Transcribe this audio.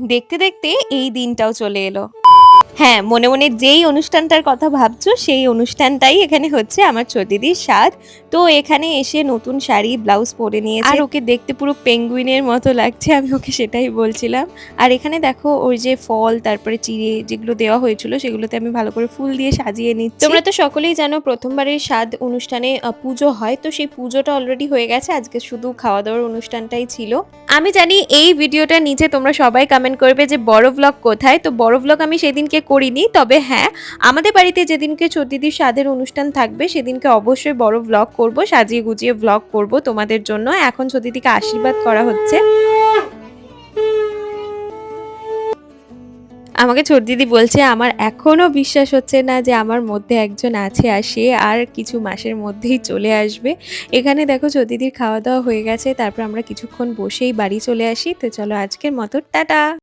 দেখতে দেখতে এই দিনটাও চলে এলো। হ্যাঁ মনে মনে যেই অনুষ্ঠানটার কথা ভাবছ সেই অনুষ্ঠানটাই এখানে হচ্ছে আমার ছোটিদির স্বাদ। তো এখানে এসে নতুন শাড়ি ব্লাউজ পরে নিয়েছে। আর ওকে দেখতে পুরো পেঙ্গুইনের মতো লাগছে আমি ওকে সেটাই বলছিলাম। আর এখানে দেখো ওই যে ফল তারপরে চিড়ে যেগুলো দেওয়া হয়েছিল সেগুলোতে আমি ভালো করে ফুল দিয়ে সাজিয়ে নিচ্ছি। তোমরা তো সকলেই জানো প্রথমবারের স্বাদ অনুষ্ঠানে পুজো হয়। তো সেই পুজোটা অলরেডি হয়ে গেছে আজকে শুধু খাওয়া দাওয়ার অনুষ্ঠানটাই ছিল। আমি জানি এই ভিডিওটা নিচে তোমরা সবাই কমেন্ট করবে যে বড় ব্লগ কোথায়। তো বড় ব্লগ আমি সেদিনকে করিনি, তবে হ্যাঁ আমাদের বাড়িতে যেদিনকে সতীদির স্বাদের অনুষ্ঠান থাকবে, সেদিনকে অবশ্যই বড় ব্লগ করব, সাজিয়ে গুজিয়ে ব্লগ করব তোমাদের জন্য। এখন সতীদিকে আশীর্বাদ করা হচ্ছে। আমাকে ছোট দিদি বলছে, আমার এখনও বিশ্বাস হচ্ছে না যে আমার মধ্যে একজন আছে আর সে আর কিছু মাসের মধ্যেই চলে আসবে। এখানে দেখো ছোট দিদির খাওয়া দাওয়া হয়ে গেছে, তারপর আমরা কিছুক্ষণ বসেই বাড়ি চলে আসি। তো চলো আজকের মতো, টাটা!